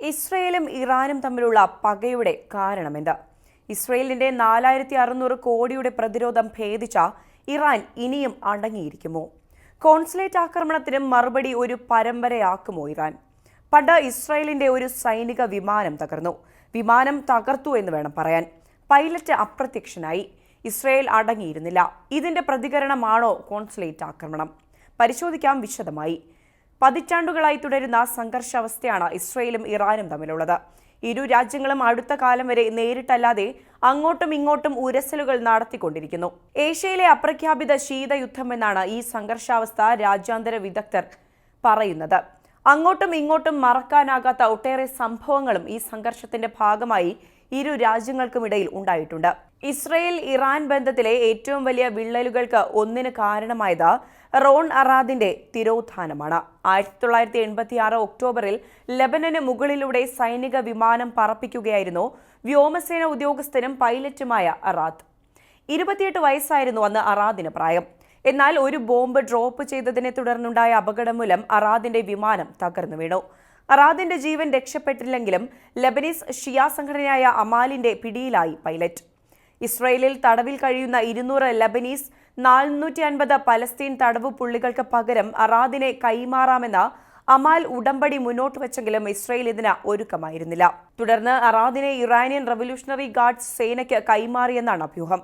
ഇസ്രയേലും ഇറാനും തമ്മിലുള്ള പകയുടെ കാരണമെന്ത്? ഇസ്രയേലിന്റെ നാലായിരത്തി അറുന്നൂറ് കോടിയുടെ പ്രതിരോധം ഭേദിച്ച ഇറാൻ ഇനിയും അടങ്ങിയിരിക്കുമോ? കോൺസുലേറ്റ് ആക്രമണത്തിനും മറുപടി ഒരു പരമ്പരയാക്കുമോ ഇറാൻ? പണ്ട് ഇസ്രയേലിന്റെ ഒരു സൈനിക വിമാനം തകർന്നു. വിമാനം തകർത്തു എന്ന് വേണം പറയാൻ. പൈലറ്റ് അപ്രത്യക്ഷനായി. ഇസ്രയേൽ അടങ്ങിയിരുന്നില്ല. ഇതിന്റെ പ്രതികരണമാണോ കോൺസുലേറ്റ് ആക്രമണം? പരിശോധിക്കാം വിശദമായി. പതിറ്റാണ്ടുകളായി തുടരുന്ന സംഘർഷാവസ്ഥയാണ് ഇസ്രയേലും ഇറാനും തമ്മിലുള്ളത്. ഇരു രാജ്യങ്ങളും അടുത്ത കാലം വരെ നേരിട്ടല്ലാതെ അങ്ങോട്ടും ഇങ്ങോട്ടും ഉരസലുകൾ നടത്തിക്കൊണ്ടിരിക്കുന്നു. ഏഷ്യയിലെ അപ്രഖ്യാപിത ശീതയുദ്ധം എന്നാണ് ഈ സംഘർഷാവസ്ഥ രാജ്യാന്തര വിദഗ്ധർ പറയുന്നത്. അങ്ങോട്ടും ഇങ്ങോട്ടും മറക്കാനാകാത്ത ഒട്ടേറെ സംഭവങ്ങളും ഈ സംഘർഷത്തിന്റെ ഭാഗമായി ഇരു രാജ്യങ്ങൾക്കുമിടയിൽ ഉണ്ടായിട്ടുണ്ട്. ഇസ്രയേൽ ഇറാൻ ബന്ധത്തിലെ ഏറ്റവും വലിയ വിള്ളലുകൾക്ക് ഒന്നിന് കാരണമായത് റോൺ അറാദിന്റെ തിരോധാനമാണ്. ആയിരത്തി തൊള്ളായിരത്തി എൺപത്തി ആറ് ഒക്ടോബറിൽ ലബനന് മുകളിലൂടെ സൈനിക വിമാനം പറപ്പിക്കുകയായിരുന്നു വ്യോമസേന ഉദ്യോഗസ്ഥനും പൈലറ്റുമായ അറാദ്. ഇരുപത്തിയെട്ട് വയസ്സായിരുന്നു അന്ന് അറാദിന് പ്രായം. എന്നാൽ ഒരു ബോംബ് ഡ്രോപ്പ് ചെയ്തതിനെ തുടർന്നുണ്ടായ അപകടം മൂലം അറാദിന്റെ വിമാനം തകർന്നു വീണു. അറാദിന്റെ ജീവൻ രക്ഷപ്പെട്ടില്ലെങ്കിലും ലബനീസ് ഷിയ സംഘടനയായ അമാലിന്റെ പിടിയിലായി പൈലറ്റ്. ഇസ്രയേലിൽ തടവിൽ കഴിയുന്ന ഇരുന്നൂറ് ലബനീസ് നാനൂറ്റി അൻപത് പലസ്തീൻ തടവു പുള്ളികൾക്ക് പകരം അറാദിനെ കൈമാറാമെന്ന അമാൽ ഉടമ്പടി മുന്നോട്ട് വെച്ചെങ്കിലും ഇസ്രയേൽ ഇതിന് ഒരുക്കമായിരുന്നില്ല. തുടർന്ന് അറാദിനെ ഇറാനിയൻ റവല്യൂഷണറി ഗാർഡ്സ് സേനയ്ക്ക് കൈമാറിയെന്നാണ് അഭ്യൂഹം.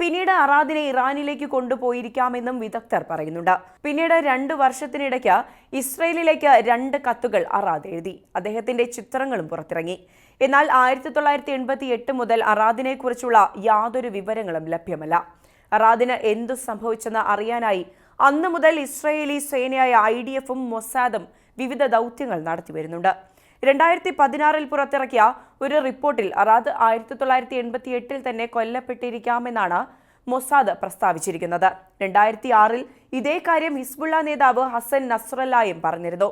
പിന്നീട് അറാദിനെ ഇറാനിലേക്ക് കൊണ്ടുപോയിരിക്കാമെന്നും വിദഗ്ധർ പറയുന്നുണ്ട്. പിന്നീട് രണ്ട് വർഷത്തിനിടയ്ക്ക് ഇസ്രയേലിലേക്ക് രണ്ട് കത്തുകൾ അറാദ് എഴുതി. അദ്ദേഹത്തിന്റെ ചിത്രങ്ങളും പുറത്തിറങ്ങി. എന്നാൽ ആയിരത്തി തൊള്ളായിരത്തി എൺപത്തി എട്ട് മുതൽ അറാദിനെ കുറിച്ചുള്ള യാതൊരു വിവരങ്ങളും ലഭ്യമല്ല. അറാദിന് എന്തു സംഭവിച്ചെന്ന് അറിയാനായി അന്നു മുതൽ ഇസ്രയേലി സേനയായ ഐ ഡി എഫും മൊസാദും വിവിധ ദൗത്യങ്ങൾ നടത്തി വരുന്നുണ്ട്. രണ്ടായിരത്തി പതിനാറിൽ പുറത്തിറക്കിയ ഒരു റിപ്പോർട്ടിൽ അറാദ് ആയിരത്തി തൊള്ളായിരത്തി എൺപത്തി എട്ടിൽ തന്നെ കൊല്ലപ്പെട്ടിരിക്കാമെന്നാണ് മൊസാദ് പ്രസ്താവിച്ചിരിക്കുന്നത്. രണ്ടായിരത്തി ആറിൽ ഇതേ കാര്യം ഹിസ്ബുള്ള നേതാവ് ഹസൻ നസ്രല്ലായും പറഞ്ഞിരുന്നു.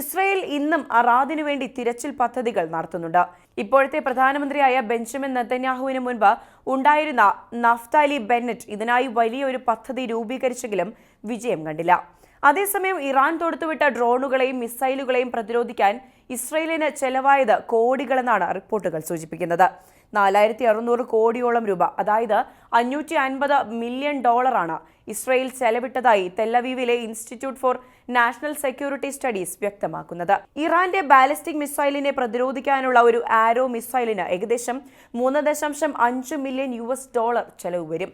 ഇസ്രയേൽ ഇന്നും അറാദിനു വേണ്ടി തിരച്ചിൽ പദ്ധതികൾ നടത്തുന്നുണ്ട്. ഇപ്പോഴത്തെ പ്രധാനമന്ത്രിയായ ബെഞ്ചമിൻ നെതന്യാഹുവിന് മുൻപ് ഉണ്ടായിരുന്ന നഫ്താലി ബെന്നറ്റ് ഇതിനായി വലിയൊരു പദ്ധതി രൂപീകരിച്ചെങ്കിലും വിജയം കണ്ടില്ല. അതേസമയം ഇറാൻ തൊടുത്തുവിട്ട ഡ്രോണുകളെയും മിസൈലുകളെയും പ്രതിരോധിക്കാൻ ഇസ്രയേലിന് ചെലവായത് കോടികളെന്നാണ് റിപ്പോർട്ടുകൾ സൂചിപ്പിക്കുന്നത്. നാലായിരത്തി അറുന്നൂറ് കോടിയോളം രൂപ അതായത് അഞ്ഞൂറ്റി അൻപത് മില്യൺ ഡോളറാണ് ഇസ്രയേൽ ചെലവിട്ടതായി തെല്ലവീവിലെ institute for national security studies വ്യക്തമാക്കുന്നത്. ഇറാന്റെ ബാലിസ്റ്റിക് മിസൈലിനെ പ്രതിരോധിക്കാനുള്ള ഒരു ആരോ മിസൈലിന് ഏകദേശം മൂന്ന് ദശാംശം അഞ്ച് മില്യൺ യു എസ് ഡോളർ ചെലവ് വരും.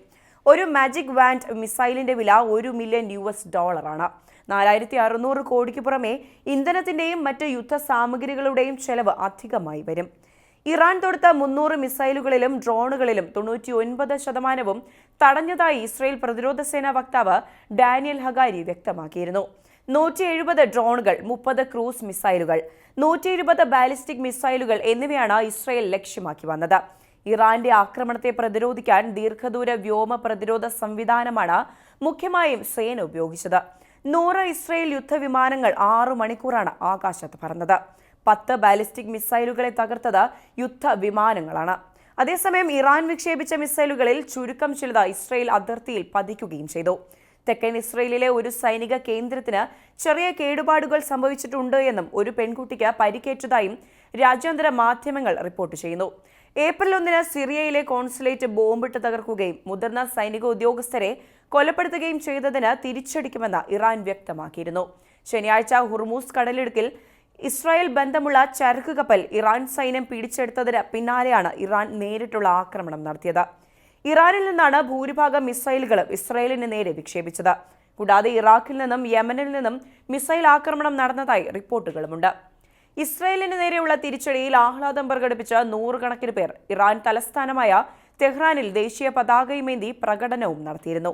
ഒരു മാജിക് വാൻഡ് മിസൈലിന്റെ വില ഒരു മില്യൺ യു എസ് ഡോളറാണ് നാലായിരത്തി അറുന്നൂറ് കോടിക്ക് പുറമെ ഇന്ധനത്തിന്റെയും മറ്റ് യുദ്ധ സാമഗ്രികളുടെയും ചെലവ് അധികമായി വരും. ഇറാൻ തൊടുത്ത മുന്നൂറ് മിസൈലുകളിലും ഡ്രോണുകളിലും തൊണ്ണൂറ്റി ഒൻപത് ശതമാനവും തടഞ്ഞതായി ഇസ്രയേൽ പ്രതിരോധ സേനാ വക്താവ് ഡാനിയൽ ഹഗാരി വ്യക്തമാക്കിയിരുന്നു. നൂറ്റി എഴുപത് ഡ്രോണുകൾ മുപ്പത് ക്രൂസ് മിസൈലുകൾ നൂറ്റി എഴുപത് ബാലിസ്റ്റിക് മിസൈലുകൾ എന്നിവയാണ് ഇസ്രയേൽ ലക്ഷ്യമാക്കി വന്നത്. ഇറാന്റെ ആക്രമണത്തെ പ്രതിരോധിക്കാൻ ദീർഘദൂര വ്യോമ പ്രതിരോധ സംവിധാനമാണ് മുഖ്യമായും സേന ഉപയോഗിച്ചത്. നൂറ് ഇസ്രയേൽ യുദ്ധവിമാനങ്ങൾ ആറു മണിക്കൂറാണ് ആകാശത്ത് പറന്നത്. പത്ത് ബാലിസ്റ്റിക് മിസൈലുകളെ തകർത്തത് യുദ്ധവിമാനങ്ങളാണ്. അതേസമയം ഇറാൻ വിക്ഷേപിച്ച മിസൈലുകളിൽ ചുരുക്കം ചിലത് ഇസ്രയേൽ അതിർത്തിയിൽ പതിക്കുകയും ചെയ്തു. തെക്കൻ ഇസ്രയേലിലെ ഒരു സൈനിക കേന്ദ്രത്തിന് ചെറിയ കേടുപാടുകൾ സംഭവിച്ചിട്ടുണ്ട് എന്നും ഒരു പെൺകുട്ടിക്ക് പരിക്കേറ്റതായും രാജ്യാന്തര മാധ്യമങ്ങൾ റിപ്പോർട്ട് ചെയ്യുന്നു. ഏപ്രിൽ ഒന്നിന് സിറിയയിലെ കോൺസുലേറ്റ് ബോംബിട്ട് തകർക്കുകയും മുതിർന്ന സൈനിക ഉദ്യോഗസ്ഥരെ കൊലപ്പെടുത്തുകയും ചെയ്തതിന് തിരിച്ചടിക്കുമെന്ന് ഇറാൻ വ്യക്തമാക്കിയിരുന്നു. ശനിയാഴ്ച ഹുർമൂസ് കടലിടുക്കിൽ ഇസ്രായേൽ ബന്ധമുള്ള ചരക്ക് കപ്പൽ ഇറാൻ സൈന്യം പിടിച്ചെടുത്തതിന് പിന്നാലെയാണ് ഇറാൻ നേരിട്ടുള്ള ആക്രമണം നടത്തിയത്. ഇറാനിൽ നിന്നാണ് ഭൂരിഭാഗം മിസൈലുകളും ഇസ്രായേലിന് നേരെ വിക്ഷേപിച്ചത്. കൂടാതെ ഇറാഖിൽ നിന്നും യമനിൽ നിന്നും മിസൈൽ ആക്രമണം നടന്നതായി റിപ്പോർട്ടുകളുമുണ്ട്. ഇസ്രായേലിന് നേരെയുള്ള തിരിച്ചടിയിൽ ആഹ്ലാദം പ്രകടിപ്പിച്ച നൂറുകണക്കിന് പേർ ഇറാൻ തലസ്ഥാനമായ തെഹ്റാനിൽ ദേശീയ പതാകയുമേന്തി പ്രകടനവും നടത്തിയിരുന്നു.